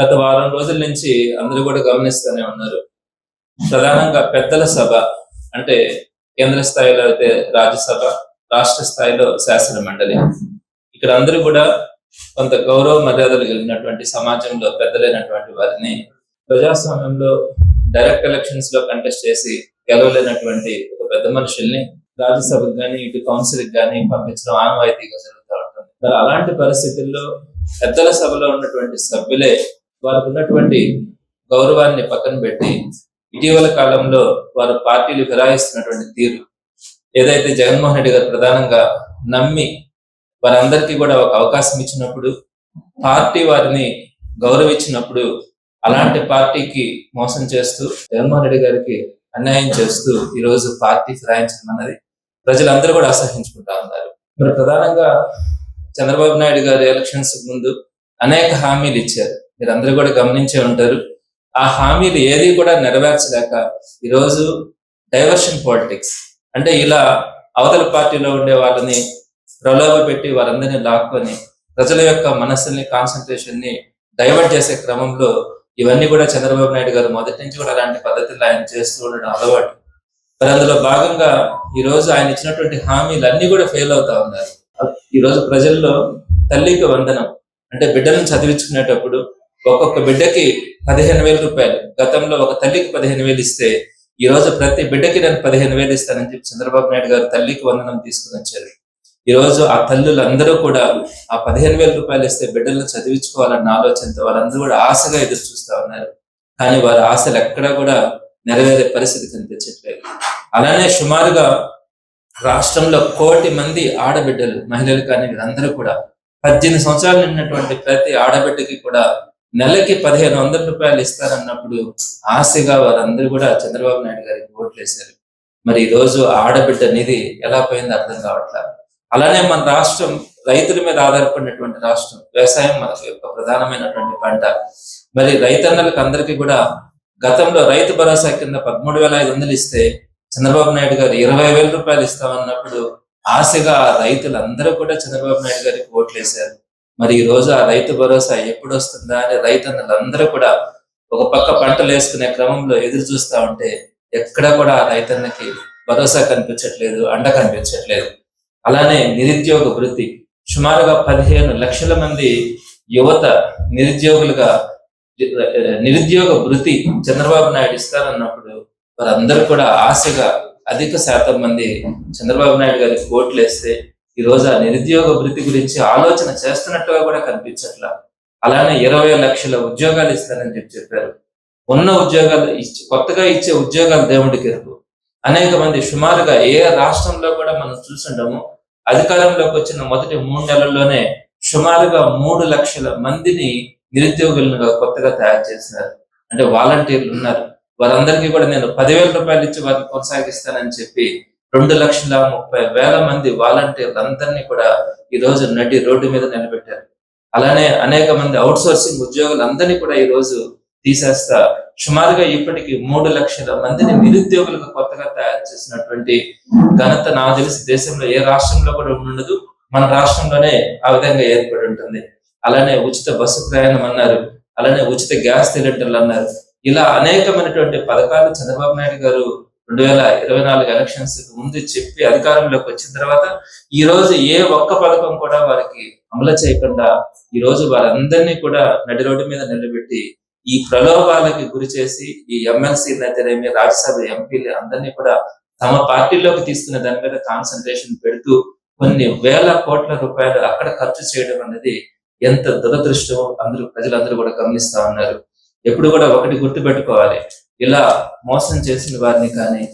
గత వారం రోజుల నుంచి అందరూ కూడా గమనిస్తూనే ఉన్నారు. ప్రధానంగా పెద్దల సభ అంటే కేంద్ర స్థాయిలో అయితే రాజ్యసభ రాష్ట్ర స్థాయిలో శాసన మండలి ఇక్కడ అందరూ కూడా కొంత గౌరవ మర్యాదలు కలిగినటువంటి సమాజంలో పెద్దలైనటువంటి వారిని ప్రజాస్వామ్యంలో డైరెక్ట్ ఎలక్షన్స్లో కంటెస్ట్ చేసి గెలవలేనటువంటి ఒక పెద్ద మనుషుల్ని రాజ్యసభకు కానీ ఇటు కౌన్సిల్ కానీ పంపించడం ఆనవాయితీగా జరుగుతూ ఉంటుంది. మరి అలాంటి పరిస్థితుల్లో పెద్దల సభలో ఉన్నటువంటి సభ్యులే వారికి ఉన్నటువంటి గౌరవాన్ని పక్కన పెట్టి ఇటీవల కాలంలో వారు పార్టీలు ఫిరాయిస్తున్నటువంటి తీరు ఏదైతే జగన్మోహన్ రెడ్డి గారు ప్రధానంగా నమ్మి వారందరికీ కూడా ఒక అవకాశం ఇచ్చినప్పుడు పార్టీ వారిని గౌరవించినప్పుడు అలాంటి పార్టీకి మోసం చేస్తూ జగన్మోహన్ రెడ్డి గారికి అన్యాయం చేస్తూ ఈ రోజు పార్టీ ఫిరాయించడం అన్నది ప్రజలందరూ కూడా అసహించుకుంటా ఉన్నారు. మరి ప్రధానంగా చంద్రబాబు నాయుడు గారు ఎలక్షన్స్ ముందు అనేక హామీలు ఇచ్చారు. మీరందరూ కూడా గమనించే ఉంటారు. ఆ హామీలు ఏది కూడా నెరవేర్చలేక ఈరోజు డైవర్షన్ పాలిటిక్స్ అంటే ఇలా అవతల పార్టీలో ఉండే వాళ్ళని ప్రలోభ పెట్టి వారందరినీ లాక్కొని ప్రజల యొక్క మనస్సుని కాన్సన్ట్రేషన్ని డైవర్ట్ చేసే క్రమంలో ఇవన్నీ కూడా చంద్రబాబు నాయుడు గారు మొదటి నుంచి కూడా అలాంటి పద్ధతులు ఆయన చేస్తూ ఉండడం అలవాటు. మరి అందులో భాగంగా ఈ రోజు ఆయన ఇచ్చినటువంటి హామీలు అన్ని కూడా ఫెయిల్ అవుతా ఉన్నారు. ఈ రోజు ప్రజల్లో తల్లికి వందనం అంటే బిడ్డలను చదివించుకునేటప్పుడు ఒక్కొక్క బిడ్డకి పదిహేను వేల రూపాయలు. గతంలో ఒక తల్లికి పదిహేను వేలు ఇస్తే ఈ రోజు ప్రతి బిడ్డకి నేను పదిహేను వేలు ఇస్తానని చెప్పి చంద్రబాబు నాయుడు గారు తల్లికి వందనం తీసుకుని వచ్చారు. ఈ రోజు ఆ తల్లులందరూ కూడా ఆ పదిహేను వేల రూపాయలు ఇస్తే బిడ్డలను చదివించుకోవాలన్న ఆలోచనతో వాళ్ళందరూ కూడా ఆశగా ఎదురు చూస్తా ఉన్నారు. కానీ వారి ఆశలు ఎక్కడా కూడా నెరవేరే పరిస్థితి కనిపించట్లేదు. అలానే సుమారుగా రాష్ట్రంలో కోటి మంది ఆడబిడ్డలు మహిళలు కానీ వీరందరూ కూడా పద్దెనిమిది సంవత్సరాలు నిన్నటువంటి ప్రతి ఆడబిడ్డకి కూడా నెలకి పదిహేను వందల రూపాయలు ఇస్తారన్నప్పుడు ఆశగా వారందరూ కూడా చంద్రబాబు నాయుడు గారికి ఓట్లు వేశారు మరి ఈ రోజు ఆడబిడ్డ నిధి ఎలా పోయిందో అర్థం కావట్లేదు అలానే మన రాష్ట్రం రైతుల మీద ఆధారపడినటువంటి రాష్ట్రం వ్యవసాయం మన యొక్క ప్రధానమైనటువంటి పంట. మరి రైతన్నలకు అందరికీ కూడా గతంలో రైతు భరోసా కింద పదమూడు వేల ఐదు వందలు ఇస్తే చంద్రబాబు నాయుడు గారు ఇరవై వేల రూపాయలు ఇస్తామన్నప్పుడు ఆశగా ఆ రైతులందరూ కూడా చంద్రబాబు నాయుడు గారికి ఓట్లు వేశారు మరి ఈ రోజు ఆ రైతు భరోసా ఎప్పుడు వస్తుందా అని రైతన్నలందరూ కూడా ఒక పక్క పంటలు వేసుకునే క్రమంలో ఎదురు చూస్తా ఉంటే ఎక్కడ కూడా ఆ రైతన్నకి భరోసా కనిపించట్లేదు అండ కనిపించట్లేదు. అలానే నిరుద్యోగ వృత్తి సుమారుగా పదిహేను లక్షల మంది యువత నిరుద్యోగులుగా నిరుద్యోగ వృత్తి చంద్రబాబు నాయుడు ఇస్తారన్నప్పుడు వారందరూ కూడా ఆశగా అధిక శాతం మంది చంద్రబాబు నాయుడు గారికి ఓట్లు వేస్తే ఈ రోజు ఆ నిరుద్యోగ వృత్తి గురించి ఆలోచన చేస్తున్నట్టుగా కూడా కనిపించట్లా. అలానే ఇరవై లక్షల ఉద్యోగాలు ఇస్తారని చెప్పి చెప్పారు. ఉన్న ఉద్యోగాలు ఇచ్చి కొత్తగా ఇచ్చే ఉద్యోగాలు దేవుడికి ఎరుపు అనేక మంది సుమారుగా ఏ రాష్ట్రంలో కూడా మనం చూసుండము అధికారంలోకి వచ్చిన మొదటి మూడు నెలల్లోనే సుమారుగా మూడు లక్షల మందిని నిరుద్యోగులను కొత్తగా తయారు చేసినారు అంటే వాలంటీర్లు ఉన్నారు. వారందరికీ కూడా నేను పదివేల రూపాయలు ఇచ్చి వారిని కొనసాగిస్తానని చెప్పి రెండు లక్షల ముప్పై వేల మంది వాలంటీర్లు అందరినీ కూడా ఈ రోజు నడి రోడ్డు మీద నిలబెట్టారు. అలానే అనేక మంది అవుట్ సోర్సింగ్ ఉద్యోగులు అందరినీ కూడా ఈ రోజు తీసేస్తా సుమారుగా ఇప్పటికి మూడు లక్షల మందిని నిరుద్యోగులకు కొత్తగా తయారు చేసినటువంటి ఘనత నాకు తెలిసి దేశంలో ఏ రాష్ట్రంలో కూడా ఉండదు. మన రాష్ట్రంలోనే ఆ విధంగా ఏర్పడి ఉంటుంది. అలానే ఉచిత బస్సు ప్రయాణం అన్నారు. అలానే ఉచిత గ్యాస్ సిలిండర్లు అన్నారు. ఇలా అనేకమైనటువంటి పథకాలు చంద్రబాబు నాయుడు గారు రెండు వేల ఇరవై నాలుగు ఎలక్షన్స్ ముందు చెప్పి అధికారంలోకి వచ్చిన తర్వాత ఈ రోజు ఏ ఒక్క పథకం కూడా వారికి అమలు చేయకుండా ఈ రోజు వారందరినీ కూడా నడి రోడ్డు మీద నిలబెట్టి ఈ ప్రలోభాలకి గురి చేసి ఈ ఎమ్మెల్సీ అయితేనేమి రాజ్యసభ ఎంపీలు అందరినీ కూడా తమ పార్టీలోకి తీసుకునే దాని మీద కాన్సన్ట్రేషన్ పెడుతూ కొన్ని వేల కోట్ల రూపాయలు అక్కడ ఖర్చు చేయడం అనేది ఎంత దురదృష్టం అందరూ ప్రజలందరూ కూడా గమనిస్తా ఉన్నారు. ఎప్పుడు కూడా ఒకటి గుర్తు పెట్టుకోవాలి ఇలా మోసం చేసిన వారిని కానీ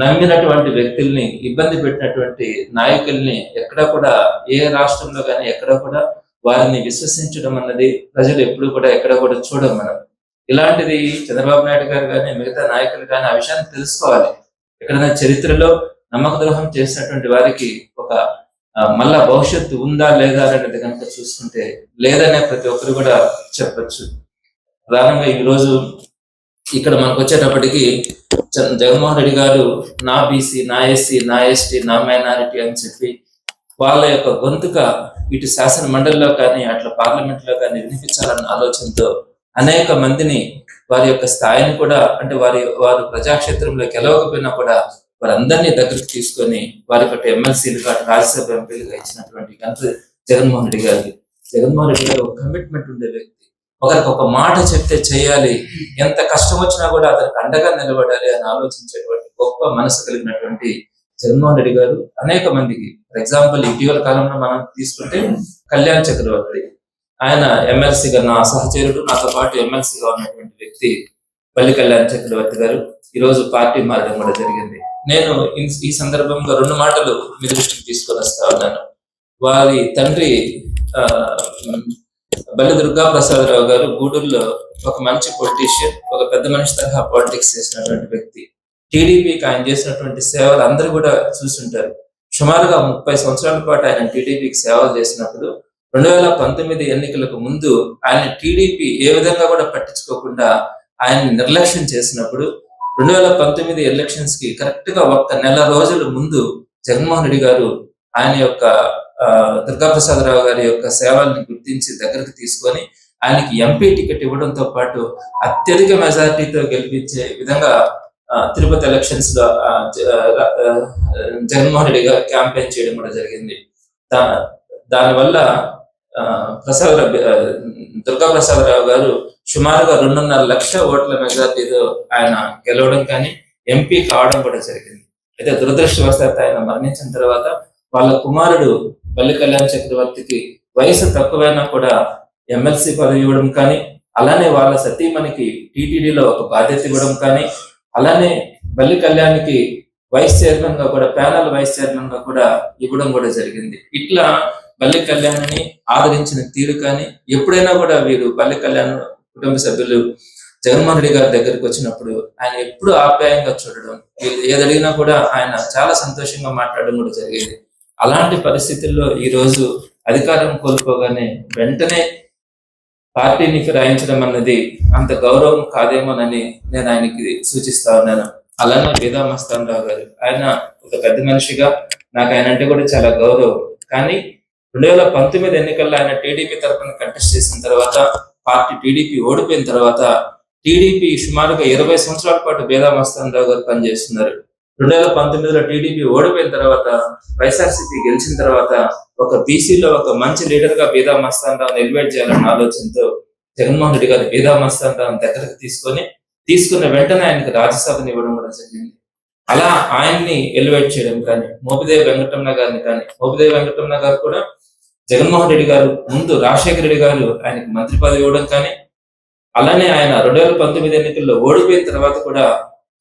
నమ్మినటువంటి వ్యక్తుల్ని ఇబ్బంది పెట్టినటువంటి నాయకుల్ని ఎక్కడ కూడా ఏ రాష్ట్రంలో కానీ ఎక్కడ కూడా వారిని విశ్వసించడం అన్నది ప్రజలు ఎప్పుడు కూడా ఎక్కడ కూడా చూడం మనం. ఇలాంటిది చంద్రబాబు నాయుడు గారు కానీ మిగతా నాయకులు కానీ ఆ విషయాన్ని తెలుసుకోవాలి. ఎక్కడైనా చరిత్రలో నమ్మక ద్రోహం చేసినటువంటి వారికి ఒక మళ్ళా భవిష్యత్తు ఉందా లేదా అనేది కనుక చూసుకుంటే లేదనే ప్రతి ఒక్కరు కూడా చెప్పొచ్చు. ప్రధానంగా ఈ రోజు ఇక్కడ మనకు వచ్చేటప్పటికి జగన్మోహన్ రెడ్డి గారు నా బీసీ నా ఎస్సీ నా ఎస్టీ నా మైనారిటీ అని చెప్పి వాళ్ళ యొక్క గొంతుక ఇటు శాసన మండలిలో కానీ అట్లా పార్లమెంట్లో కానీ వినిపించాలన్న ఆలోచనతో అనేక మందిని వారి యొక్క స్థాయిని కూడా అంటే వారి వారు ప్రజాక్షేత్రంలో గెలవకపోయినా కూడా వారందరినీ దగ్గరికి తీసుకొని వారి యొక్క ఎమ్మెల్సీలు కాదు రాజ్యసభ ఎంపీలుగా ఇచ్చినటువంటి గంత జగన్మోహన్ రెడ్డి గారికి. జగన్మోహన్ రెడ్డి గారు ఒక కమిట్మెంట్ ఉండే వ్యక్తి. ఒకరికి ఒక మాట చెప్తే చేయాలి. ఎంత కష్టం వచ్చినా కూడా అతనికి అండగా నిలబడాలి అని ఆలోచించేటువంటి గొప్ప మనసు కలిగినటువంటి జగన్మోహన్ రెడ్డి గారు అనేక మందికి. ఫర్ ఎగ్జాంపుల్ ఇటీవల కాలంలో మనం తీసుకుంటే కళ్యాణ్ చక్రవర్తి. ఆయన ఎమ్మెల్సీగా నా సహచరుడు నాతో పాటు ఎమ్మెల్సీగా ఉన్నటువంటి వ్యక్తి పల్లి కళ్యాణ్ చక్రవర్తి గారు. ఈ రోజు పార్టీ మారడం కూడా జరిగింది. నేను ఈ సందర్భంగా రెండు మాటలు మీ దృష్టికి తీసుకొని వస్తా ఉన్నాను. వారి తండ్రి ఆ, బల్లి దుర్గా ప్రసాదరావు గారు గూడూరులో ఒక మంచి పొలిటీషియన్ ఒక పెద్ద మనిషి తరహా పాలిటిక్స్ చేసినటువంటి వ్యక్తి. టీడీపీకి ఆయన చేసినటువంటి సేవలు అందరూ కూడా చూస్తుంటారు. సుమారుగా ముప్పై సంవత్సరాల పాటు ఆయన టీడీపీకి సేవలు చేసినప్పుడు రెండు వేల పంతొమ్మిది ఎన్నికలకు ముందు ఆయన టీడీపీ ఏ విధంగా కూడా పట్టించుకోకుండా ఆయన నిర్లక్ష్యం చేసినప్పుడు రెండు వేల పంతొమ్మిది ఎలక్షన్స్కి కరెక్ట్గా ఒక్క నెల రోజుల ముందు జగన్మోహన్ రెడ్డి గారు ఆయన యొక్క దుర్గాప్రసాదరావు గారి యొక్క సేవల్ని గుర్తించి దగ్గరకు తీసుకొని ఆయనకి ఎంపీ టికెట్ ఇవ్వడంతో పాటు అత్యధిక మెజారిటీతో గెలిపించే విధంగా ఆ, తిరుపతి ఎలక్షన్స్లో జగన్మోహన్ రెడ్డి గారు క్యాంపెయిన్ చేయడం కూడా జరిగింది. దా- దానివల్ల ఆ, ప్రసాద్ దుర్గా ప్రసాదరావు గారు సుమారుగా రెండున్నర లక్ష ఓట్ల మెజార్టీతో ఆయన గెలవడం కానీ ఎంపీ కావడం కూడా జరిగింది. అయితే దురదృష్టవశాత్తు ఆయన మరణించిన తర్వాత వాళ్ళ కుమారుడు బల్లి కళ్యాణ్ చక్రవర్తికి వయసు తక్కువైనా కూడా ఎమ్మెల్సీ పదవి ఇవ్వడం కానీ అలానే వాళ్ళ సతీమణికి టీటీడీలో ఒక బాధ్యత ఇవ్వడం కానీ అలానే బల్లి కళ్యాణ్కి వైస్ చైర్మన్గా కూడా ప్యానల్ వైస్ చైర్మన్గా కూడా ఇవ్వడం కూడా జరిగింది. ఇట్లా బల్లి కళ్యాణ్ని ఆదరించిన తీరు కానీ ఎప్పుడైనా కూడా వీరు బల్లి కళ్యాణ్ కుటుంబ సభ్యులు జగన్మోహన్ రెడ్డి గారి దగ్గరికి వచ్చినప్పుడు ఆయన ఎప్పుడు ఆప్యాయంగా చూడడం ఏదడిగినా ఏది అడిగినా కూడా ఆయన చాలా సంతోషంగా మాట్లాడడం కూడా జరిగేది. అలాంటి పరిస్థితుల్లో ఈ రోజు అధికారం కోల్పోగానే వెంటనే పార్టీని ఫిరాయించడం అన్నది అంత గౌరవం కాదేమోనని నేను ఆయనకి సూచిస్తా ఉన్నాను. అలానే వేదా మస్తాన్ రావు గారు. ఆయన ఒక పెద్ద మనిషిగా నాకు ఆయన అంటే కూడా చాలా గౌరవం. కానీ రెండు వేల పంతొమ్మిది ఎన్నికల్లో ఆయన టీడీపీ తరఫున కంటెస్ట్ చేసిన తర్వాత పార్టీ టీడీపీ ఓడిపోయిన తర్వాత టీడీపీ సుమారుగా ఇరవై సంవత్సరాల పాటు వేదా మస్తాన్ రావు గారు పనిచేస్తున్నారు. రెండు వేల పంతొమ్మిదిలో టీడీపీ ఓడిపోయిన తర్వాత వైఎస్ఆర్సీపీ గెలిచిన తర్వాత ఒక బీసీలో ఒక మంచి లీడర్గా బీదా మస్తాన్ రావు ఎలివేట్ చేయాలన్న ఆలోచనతో జగన్మోహన్ రెడ్డి గారు బీదా మస్తాన్ రావు దగ్గరకు తీసుకొని తీసుకున్న వెంటనే ఆయనకు రాజ్యసభను ఇవ్వడం కూడా జరిగింది. అలా ఆయన్ని ఎలివేట్ చేయడం కానీ మోపిదేవి వెంకటరమణ గారిని కానీ మోపిదేవి వెంకటరమణ గారు కూడా జగన్మోహన్ రెడ్డి గారు ముందు రాజశేఖర రెడ్డి గారు ఆయనకు మంత్రి పదవి ఇవ్వడం కానీ అలానే ఆయన రెండు వేల పంతొమ్మిది ఎన్నికల్లో ఓడిపోయిన తర్వాత కూడా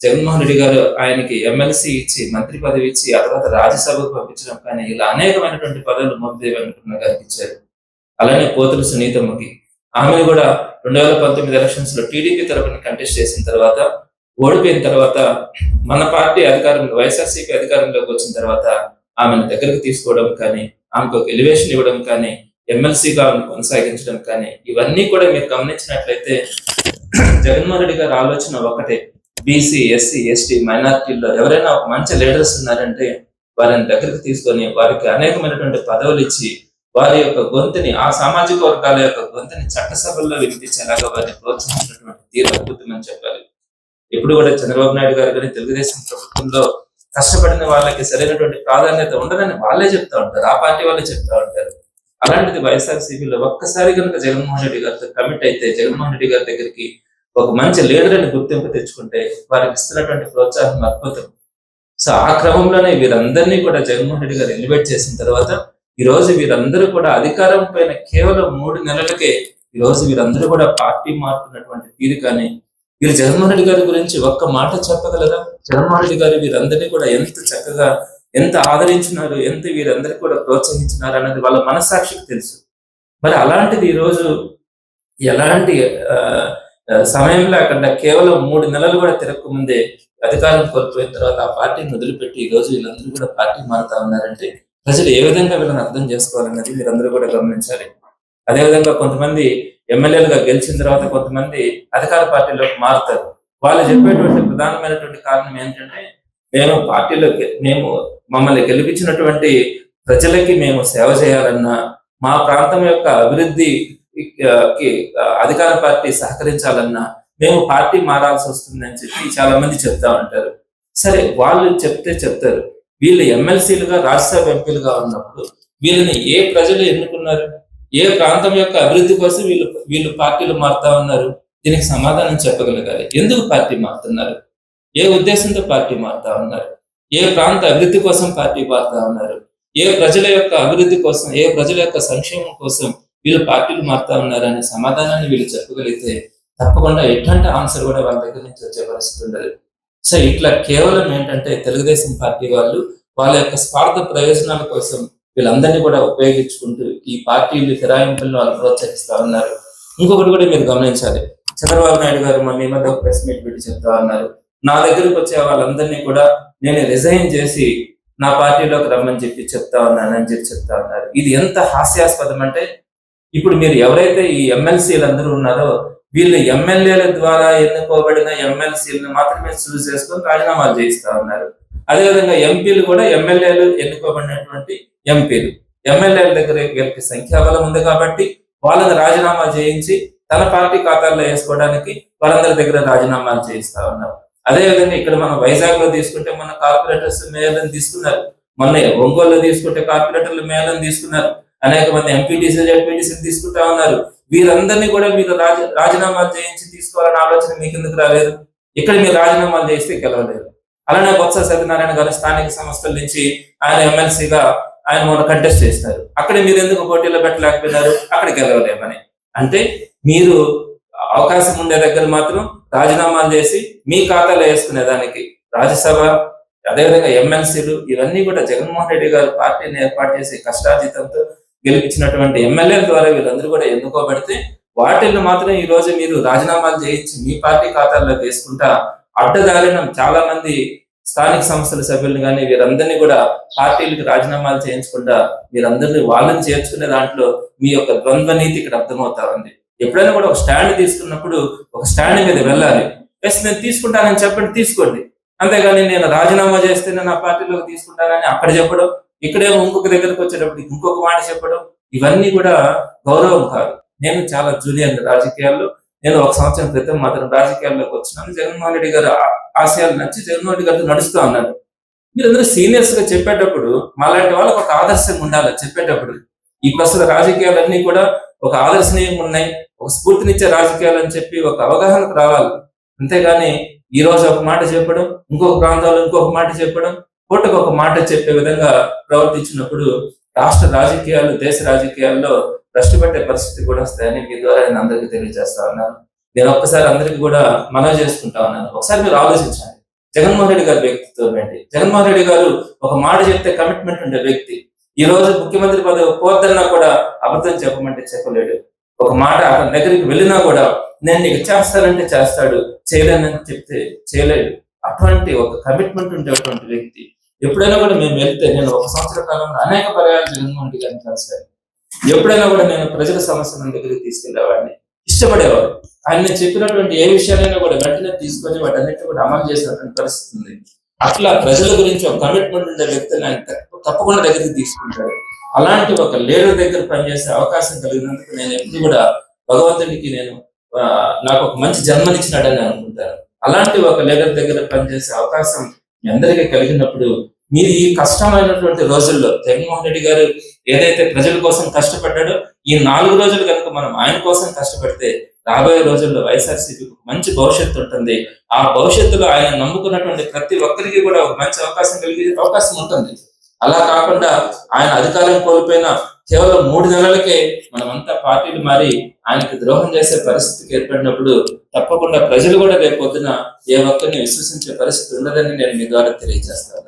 జగన్మోహన్ రెడ్డి గారు ఆయనకి ఎమ్మెల్సీ ఇచ్చి మంత్రి పదవి ఇచ్చి ఆ తర్వాత రాజ్యసభకు పంపించడం కానీ ఇలా అనేకమైనటువంటి పదవులు మోపిదేవి వెంకటరమణ గారికి ఇచ్చారు. అలానే పోతులు సునీతమ్మకి. ఆమెను కూడా రెండు వేల పంతొమ్మిది ఎలక్షన్స్లో టీడీపీ తరపున కంటెస్ట్ చేసిన తర్వాత ఓడిపోయిన తర్వాత మన పార్టీ అధికారంలో వైఎస్ఆర్సీపీ అధికారంలోకి వచ్చిన తర్వాత ఆమెను దగ్గరకు తీసుకోవడం కానీ ఆమెకు ఒక ఎలివేషన్ ఇవ్వడం కానీ ఎమ్మెల్సీగా కొనసాగించడం కానీ ఇవన్నీ కూడా మీరు గమనించినట్లయితే జగన్మోహన్ రెడ్డి గారి ఆలోచన ఒకటే. బీసీ ఎస్సీ ఎస్టీ మైనార్టీల్లో ఎవరైనా ఒక మంచి లీడర్స్ ఉన్నారంటే వారిని దగ్గరికి తీసుకొని వారికి అనేకమైనటువంటి పదవులు ఇచ్చి వారి యొక్క గొంతుని ఆ సామాజిక వర్గాల యొక్క గొంతుని చట్టసభల్లో వినిపించేలాగా వారిని ప్రోత్సహించినటువంటి తీరు అద్భుతమని చెప్పాలి. ఇప్పుడు కూడా చంద్రబాబు నాయుడు గారు కానీ తెలుగుదేశం ప్రభుత్వంలో కష్టపడిన వాళ్ళకి సరైనటువంటి ప్రాధాన్యత ఉండదని వాళ్ళే చెప్తా ఉంటారు. ఆ పార్టీ వాళ్ళే చెప్తా ఉంటారు. అలాంటిది వైఎస్ఆర్సీపీలో ఒక్కసారి కనుక జగన్మోహన్ రెడ్డి గారితో కమిట్ అయితే జగన్మోహన్ రెడ్డి గారి దగ్గరికి ఒక మంచి లీడర్ అని గుర్తింపు తెచ్చుకుంటే వారికి ఇస్తున్నటువంటి ప్రోత్సాహం అద్భుతం. సో ఆ క్రమంలోనే వీరందరినీ కూడా జగన్మోహన్ రెడ్డి గారు ఎలివేట్ చేసిన తర్వాత ఈ రోజు వీరందరూ కూడా అధికారం పైన కేవలం మూడు నెలలకే ఈ రోజు వీరందరూ కూడా పార్టీ మారుతున్నటువంటి తీరు కానీ వీరు జగన్మోహన్ రెడ్డి గారి గురించి ఒక్క మాట చెప్పగలరా? జగన్మోహన్ రెడ్డి గారు వీరందరినీ కూడా ఎంత చక్కగా ఎంత ఆదరించినారు ఎంత వీరందరికీ కూడా ప్రోత్సహించినారు అన్నది వాళ్ళ మనస్సాక్షికి తెలుసు. మరి అలాంటిది ఈ రోజు ఎలాంటి ఆ, సమయం లేకుండా కేవలం మూడు నెలలు కూడా తిరగకముందే అధికారం కోల్పోయిన తర్వాత ఆ పార్టీని వదిలిపెట్టి ఈ రోజు వీళ్ళందరూ కూడా పార్టీ మారుతా ఉన్నారంటే ప్రజలు ఏ విధంగా వీళ్ళని అర్థం చేసుకోవాలన్నది మీరందరూ కూడా గమనించాలి. అదేవిధంగా కొంతమంది ఎమ్మెల్యేలుగా గెలిచిన తర్వాత కొంతమంది అధికార పార్టీలోకి మారుతారు. వాళ్ళు చెప్పేటువంటి ప్రధానమైనటువంటి కారణం ఏంటంటే మేము పార్టీలోకి మేము మమ్మల్ని గెలిపించినటువంటి ప్రజలకి మేము సేవ చేయాలన్నా మా ప్రాంతం యొక్క అభివృద్ధి అధికార పార్టీ సహకరించాలన్నా మేము పార్టీ మారాల్సి వస్తుందని చెప్పి చాలా మంది చెప్తా ఉంటారు. సరే వాళ్ళు చెప్తే చెప్తారు. వీళ్ళు ఎమ్మెల్సీలుగా రాజ్యసభ ఎంపీలుగా ఉన్నప్పుడు వీళ్ళని ఏ ప్రజలు ఎన్నుకున్నారు? ఏ ప్రాంతం యొక్క అభివృద్ధి కోసం వీళ్ళు వీళ్ళు పార్టీలు మారుతా ఉన్నారు? దీనికి సమాధానం చెప్పగలగాలి. ఎందుకు పార్టీ మారుతున్నారు? ఏ ఉద్దేశంతో పార్టీ మారుతా ఉన్నారు? ఏ ప్రాంత అభివృద్ధి కోసం పార్టీ మారుతా ఉన్నారు? ఏ ప్రజల యొక్క అభివృద్ధి కోసం ఏ ప్రజల యొక్క సంక్షేమం కోసం వీళ్ళు పార్టీలు మారుతా ఉన్నారనే సమాధానాన్ని వీళ్ళు చెప్పగలిగితే తప్పకుండా ఎట్లాంటి ఆన్సర్ కూడా వాళ్ళ దగ్గర నుంచి వచ్చే పరిస్థితి ఉండదు. సో ఇట్లా కేవలం ఏంటంటే తెలుగుదేశం పార్టీ వాళ్ళు వాళ్ళ యొక్క స్వార్థ ప్రయోజనాల కోసం వీళ్ళందరినీ కూడా ఉపయోగించుకుంటూ ఈ పార్టీలు ఫిరాయింపులను వాళ్ళు ప్రోత్సహిస్తా ఉన్నారు. ఇంకొకటి కూడా మీరు గమనించాలి. చంద్రబాబు నాయుడు గారు మొన్న ఈ మధ్య ఒక ప్రెస్ మీట్ పెట్టి చెప్తా ఉన్నారు. నా దగ్గరకు వచ్చే వాళ్ళందరినీ కూడా నేను రిజైన్ చేసి నా పార్టీలోకి రమ్మని చెప్పి చెప్తా ఉన్నాను అని చెప్పి చెప్తా ఉన్నారు. ఇది ఎంత హాస్యాస్పదం అంటే ఇప్పుడు మీరు ఎవరైతే ఈ ఎమ్మెల్సీలు అందరూ ఉన్నారో వీళ్ళు ఎమ్మెల్యేల ద్వారా ఎన్నుకోబడిన ఎమ్మెల్సీలను మాత్రమే చూస్ చేసుకొని రాజీనామాలు చేయిస్తా ఉన్నారు. అదేవిధంగా ఎంపీలు కూడా ఎమ్మెల్యేలు ఎన్నుకోబడినటువంటి ఎంపీలు. ఎమ్మెల్యేల దగ్గర వీళ్ళకి సంఖ్యాబలం ఉంది కాబట్టి వాళ్ళని రాజీనామా చేయించి తన పార్టీ ఖాతాల్లో వేసుకోవడానికి వాళ్ళందరి దగ్గర రాజీనామాలు చేయిస్తా ఉన్నారు. అదే విధంగా ఇక్కడ మనం వైజాగ్లో తీసుకుంటే మన కార్పొరేటర్స్ మేయర్లను తీసుకున్నారు. మొన్న ఒంగోలు తీసుకుంటే కార్పొరేటర్లు మేయర్లను తీసుకున్నారు. అనేక మంది ఎంపీటీసీ జడ్పీటీసీ తీసుకుంటా ఉన్నారు. వీరందరినీ కూడా మీరు రాజ రాజీనామాలు చేయించి తీసుకోవాలని ఆలోచన మీకు ఎందుకు రాలేదు? ఇక్కడ మీరు రాజీనామాలు చేస్తే గెలవలేదు అలానే బొత్స సత్యనారాయణ గారు స్థానిక సంస్థల నుంచి ఆయన ఎమ్మెల్సీగా ఆయన మొన్న కంటెస్ట్ చేసినారు అక్కడ మీరు ఎందుకు పోటీలో పెట్టలేకపోయినారు? అక్కడ గెలవలేమని. అంటే మీరు అవకాశం ఉండే దగ్గర మాత్రం రాజీనామాలు చేసి మీ ఖాతాలో వేసుకునే దానికి రాజ్యసభ అదేవిధంగా ఎమ్మెల్సీలు ఇవన్నీ కూడా జగన్మోహన్ రెడ్డి గారు పార్టీని ఏర్పాటు చేసి కష్టాతీతంతో గెలిపించినటువంటి ఎమ్మెల్యేల ద్వారా వీళ్ళందరూ కూడా ఎన్నుకోబడితే వాటిల్లో మాత్రం ఈ రోజు మీరు రాజీనామాలు చేయించి మీ పార్టీ ఖాతాల్లో వేసుకుంటా అడ్డదారిన చాలా మంది స్థానిక సంస్థల సభ్యులు కానీ వీరందరినీ కూడా పార్టీలకు రాజీనామాలు చేయించకుండా వీరందరినీ వాళ్ళని చేర్చుకునే దాంట్లో మీ యొక్క ద్వంద్వ నీతి ఇక్కడ అర్థమవుతా ఉంది. ఎప్పుడైనా కూడా ఒక స్టాండ్ తీసుకున్నప్పుడు ఒక స్టాండ్ మీద వెళ్ళాలి. ఎస్ నేను తీసుకుంటానని చెప్పండి తీసుకోండి. అంతేగాని నేను రాజీనామా చేస్తేనే నా పార్టీలోకి తీసుకుంటానని అక్కడ చెప్పడం ఇక్కడేమో ఇంకొక దగ్గరకు వచ్చేటప్పుడు ఇంకొక మాట చెప్పడం ఇవన్నీ కూడా గౌరవం కాదు. నేను చాలా జూనియర్ రాజకీయాల్లో నేను ఒక సంవత్సరం క్రితం మాత్రం రాజకీయాల్లోకి వచ్చినాను. జగన్మోహన్ రెడ్డి గారు ఆశయాలు నచ్చి జగన్మోహన్ రెడ్డి గారితో నడుస్తూ ఉన్నాను మీరందరూ సీనియర్స్గా చెప్పేటప్పుడు మాలాంటి వాళ్ళకి ఒక ఆదర్శంగా ఉండాలి చెప్పేటప్పుడు. ఈ ప్రస్తుత రాజకీయాలన్నీ కూడా ఒక ఆదర్శనీయంగా ఉన్నాయి ఒక స్ఫూర్తినిచ్చే రాజకీయాలు అని చెప్పి ఒక అవగాహనకు రావాలి. అంతేగాని ఈ రోజు ఒక మాట చెప్పడం ఇంకొక ప్రాంతాల్లో ఇంకొక మాట చెప్పడం పూటకు ఒక మాట చెప్పే విధంగా ప్రవర్తించినప్పుడు రాష్ట్ర రాజకీయాలు దేశ రాజకీయాల్లో భ్రష్టు పట్టే పరిస్థితి కూడా వస్తాయని మీ ద్వారా నేను అందరికీ తెలియజేస్తా ఉన్నాను. నేను ఒక్కసారి అందరికీ కూడా మనవి చేసుకుంటా ఉన్నాను. ఒకసారి మీరు ఆలోచించండి. జగన్మోహన్ రెడ్డి గారి వ్యక్తిత్వం ఏంటి? జగన్మోహన్ రెడ్డి గారు ఒక మాట చెప్తే కమిట్మెంట్ ఉండే వ్యక్తి. ఈ రోజు ముఖ్యమంత్రి పదవి పోద్దన్నా కూడా అబద్ధం చెప్పమంటే చెప్పలేడు. ఒక మాట అతని దగ్గరికి వెళ్ళినా కూడా నేను నీకు చేస్తానంటే చేస్తాడు చేయలేనని చెప్తే చేయలేడు. అటువంటి ఒక కమిట్మెంట్ ఉండేటువంటి వ్యక్తి ఎప్పుడైనా కూడా మేము వెళ్తే నేను ఒక సంవత్సర కాలంలో అనేక పర్యాలు జగన్మోహన్ రెడ్డి గారిని కలిశాను ఎప్పుడైనా కూడా నేను ప్రజల సమస్యలను దగ్గరికి తీసుకెళ్ళేవాడిని. ఇష్టపడేవారు. ఆయన నేను చెప్పినటువంటి ఏ విషయాలైనా కూడా వెంటనే తీసుకొని వాటన్నిటిని కూడా అమలు చేసినటువంటి పరిస్థితి ఉంది. అట్లా ప్రజల గురించి ఒక కమిట్మెంట్ ఉండే వ్యక్తిని ఆయన తప్ప- తప్పకుండా దగ్గరికి తీసుకుంటాడు. అలాంటి ఒక లీడర్ దగ్గర పనిచేసే అవకాశం కలిగినందుకు నేను ఎప్పుడు కూడా భగవంతుడికి నేను నాకు ఒక మంచి జన్మనిచ్చినాడని అనుకుంటాను. అలాంటి ఒక లీడర్ దగ్గర పనిచేసే అవకాశం మీ అందరికీ కలిగినప్పుడు మీరు ఈ కష్టమైనటువంటి రోజుల్లో జగన్మోహన్ రెడ్డి గారు ఏదైతే ప్రజల కోసం కష్టపడ్డాడో ఈ నాలుగు రోజులు కనుక మనం ఆయన కోసం కష్టపడితే రాబోయే రోజుల్లో వైఎస్ఆర్సీపీకి మంచి భవిష్యత్తు ఉంటుంది. ఆ భవిష్యత్తులో ఆయన నమ్ముకున్నటువంటి ప్రతి ఒక్కరికి కూడా ఒక మంచి అవకాశం కలిగే అవకాశం ఉంటుంది. అలా కాకుండా ఆయన అధికారం కోల్పోయిన కేవలం మూడు నెలలకే మనమంతా పార్టీలు మారి ఆయనకు ద్రోహం చేసే పరిస్థితికి ఏర్పడినప్పుడు తప్పకుండా ప్రజలు కూడా రేపు పొద్దున ఏ ఒక్కరిని విశ్వసించే పరిస్థితి ఉండదని నేను మీ ద్వారా తెలియజేస్తాను